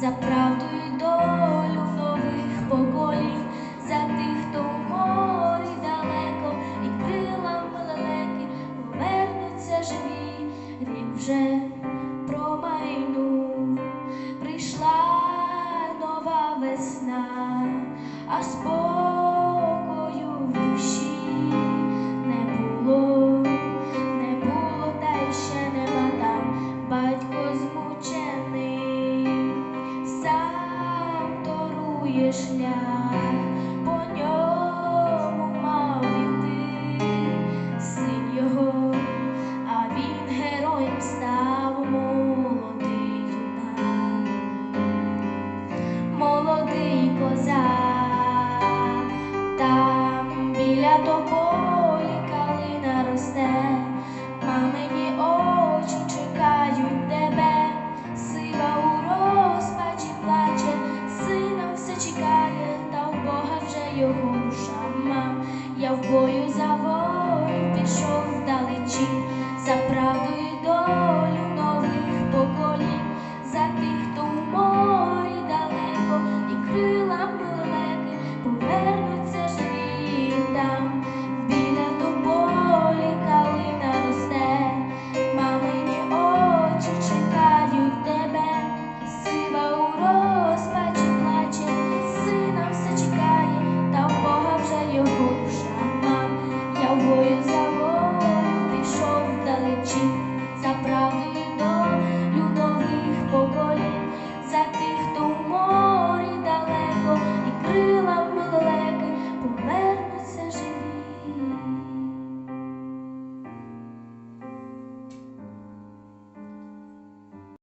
за правду і долю нових поколінь, за тих, хто у морі далеко, і крилами лелеки повернуться живі, рік вже промайнув, прийшла нова весна, а спокій. Шлях, по ньому мам, я в бою за воль пішов вдалечі, за правду і долю нових поколінь, за тих, хто в морі далеко і крилами. boy.